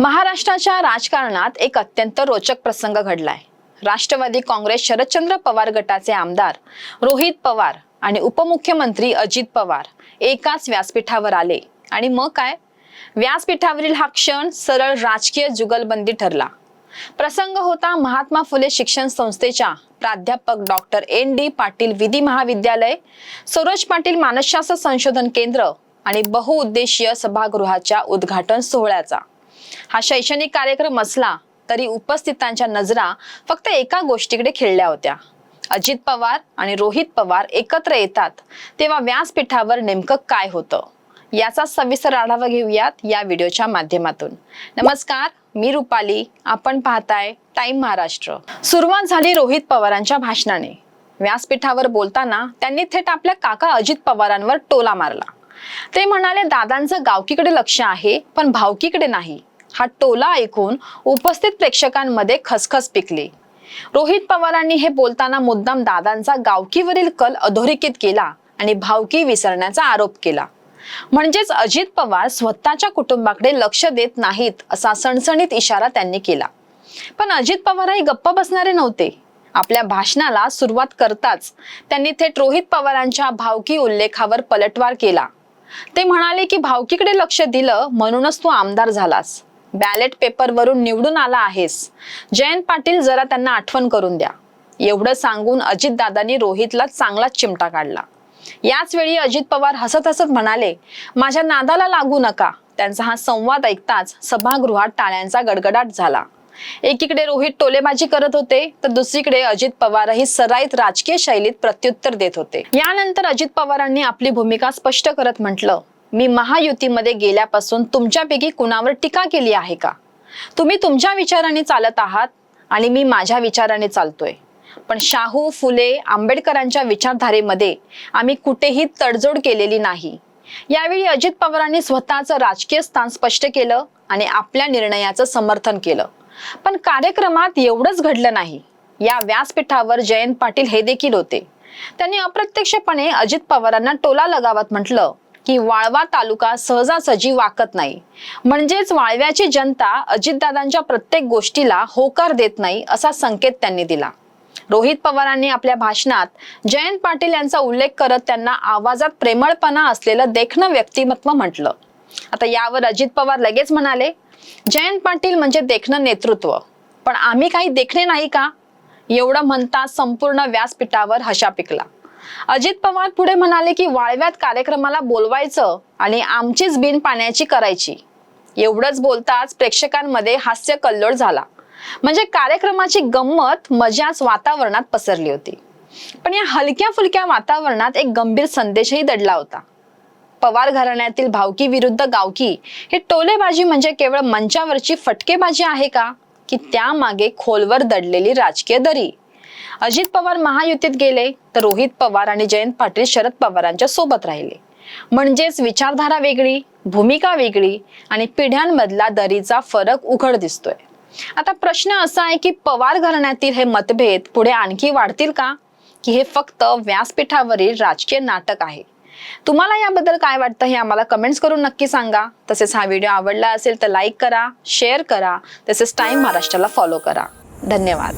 महाराष्ट्राच्या राजकारणात एक अत्यंत रोचक प्रसंग घडलाय. राष्ट्रवादी काँग्रेस शरदचंद्र पवार गटाचे आमदार रोहित पवार आणि उपमुख्यमंत्री अजित पवार एकाच व्यासपीठावर आले. आणि मग काय? व्यासपीठावरील हा क्षण सरळ राजकीय जुगलबंदी ठरला. प्रसंग होता महात्मा फुले शिक्षण संस्थेच्या प्राध्यापक डॉक्टर एन डी पाटील विधी महाविद्यालय सरोज पाटील मानसशास्त्र संशोधन केंद्र आणि बहुउद्देशीय सभागृहाच्या उद्घाटन सोहळ्याचा. हा शैक्षणिक कार्यक्रम असला तरी उपस्थितांच्या नजरा फक्त एका गोष्टीकडे खेळल्या होत्या. अजित पवार आणि रोहित पवार एकत्र येतात तेव्हा व्यासपीठावर नेमकं काय होतं? याचा सविस्तर आढावा घेऊयात या व्हिडिओच्या माध्यमातून. नमस्कार मी रुपाली. आपण पाहताय टाइम महाराष्ट्र. सुरुवात झाली रोहित पवारांच्या भाषणाने. व्यासपीठावर बोलताना त्यांनी थेट आपल्या काका अजित पवारांवर टोला मारला. ते म्हणाले दादांचं गावकीकडे लक्ष आहे पण भावकीकडे नाही. हा टोला ऐकून उपस्थित प्रेक्षकांमध्ये खसखस पिकली. रोहित पवारांनी हे बोलताना मुद्दाम दादांचा गावकीवरील कल अधोरेखित केला आणि भावकी विसरण्याचा आरोप केला. म्हणजेच अजित पवार स्वतःच्या कुटुंबाकडे लक्ष देत नाहीत असा सणसणीत इशारा त्यांनी केला. पण अजित पवारही गप्प बसणारे नव्हते. आपल्या भाषणाला सुरुवात करताच त्यांनी थेट रोहित पवारांच्या भावकी उल्लेखावर पलटवार केला. ते म्हणाले की भावकीकडे लक्ष दिलं म्हणूनच तू आमदार झालास. बॅलेट पेपरवरून निवडून आला आहेस. जयंत पाटील जरा त्यांना आठवण करून द्या. एवढं सांगून अजितदादांनी रोहितला चांगलाच चिमटा काढला. याच वेळी अजित पवार हसत हसत म्हणाले माझ्या नादाला लागू नका. त्यांचा हा संवाद ऐकताच सभागृहात टाळ्यांचा गडगडाट झाला. एकीकडे रोहित टोलेबाजी करत होते तर दुसरीकडे अजित पवारही सराईत राजकीय शैलीत प्रत्युत्तर देत होते. यानंतर अजित पवारांनी आपली भूमिका स्पष्ट करत म्हटलं मी महायुतीमध्ये गेल्यापासून तुमच्यापैकी कुणावर टीका केली आहे का? तुम्ही तुमच्या विचाराने चालत आहात आणि मी माझ्या विचाराने चालतोय. पण शाहू फुले आंबेडकरांच्या विचारधारेमध्ये आम्ही कुठेही तडजोड केलेली नाही. यावेळी अजित पवारांनी स्वतःचं राजकीय स्थान स्पष्ट केलं आणि आपल्या निर्णयाचं समर्थन केलं. पण कार्यक्रमात एवढंच घडलं नाही. या व्यासपीठावर जयंत पाटील हे देखील होते. त्यांनी अप्रत्यक्षपणे अजित पवारांना टोला लगावत म्हटलं की वाळवा तालुका सहजासहजी वाकत नाही. म्हणजेच वाळव्याची जनता अजितदादांच्या प्रत्येक गोष्टीला होकार देत नाही असा संकेत त्यांनी दिला. रोहित पवारांनी आपल्या भाषणात जयंत पाटील यांचा उल्लेख करत त्यांना आवाजात प्रेमळपणा असलेलं देखणं व्यक्तिमत्व म्हटलं. आता यावर अजित पवार लगेच म्हणाले जयंत पाटील म्हणजे देखणं नेतृत्व पण आम्ही काही देखणे नाही का? एवढं म्हणता संपूर्ण व्यासपीठावर हशा पिकला. अजित पवार पुढे म्हणाले की वाळव्यात कार्यक्रमाला बोलवायचं आणि आमचीच बिन पाण्याची करायची. एवढंच बोलताच प्रेक्षकांमध्ये हास्य कल्लोळ झाला. म्हणजे कार्यक्रमाची गंमत मजाच वातावरणात पसरली होती. पण या हलक्या फुलक्या वातावरणात एक गंभीर संदेशही दडला होता. पवार घराण्यातील भावकी विरुद्ध गावकी हे टोलेबाजी म्हणजे केवळ मंचावरची फटकेबाजी आहे का? की त्यामागे खोलवर दडलेली राजकीय दरी? अजित पवार महायुतीत गेले तर रोहित पवार आणि जयंत पाटील शरद पवारांच्या सोबत राहिले. म्हणजेच विचारधारा वेगळी भूमिका वेगळी आणि पिढ्यांमधला दरीचा फरक उघड दिसतोय. आता प्रश्न असा आहे की पवार घराण्यातील हे मतभेद पुढे आणखी वाढतील का? की हे फक्त व्यासपीठावरील राजकीय नाटक आहे? तुम्हाला याबद्दल काय वाटतं हे आम्हाला कमेंट्स करून नक्की सांगा. तसेच हा व्हिडिओ आवडला असेल तर लाईक करा शेअर करा. तसेच टाइम महाराष्ट्राला फॉलो करा. धन्यवाद.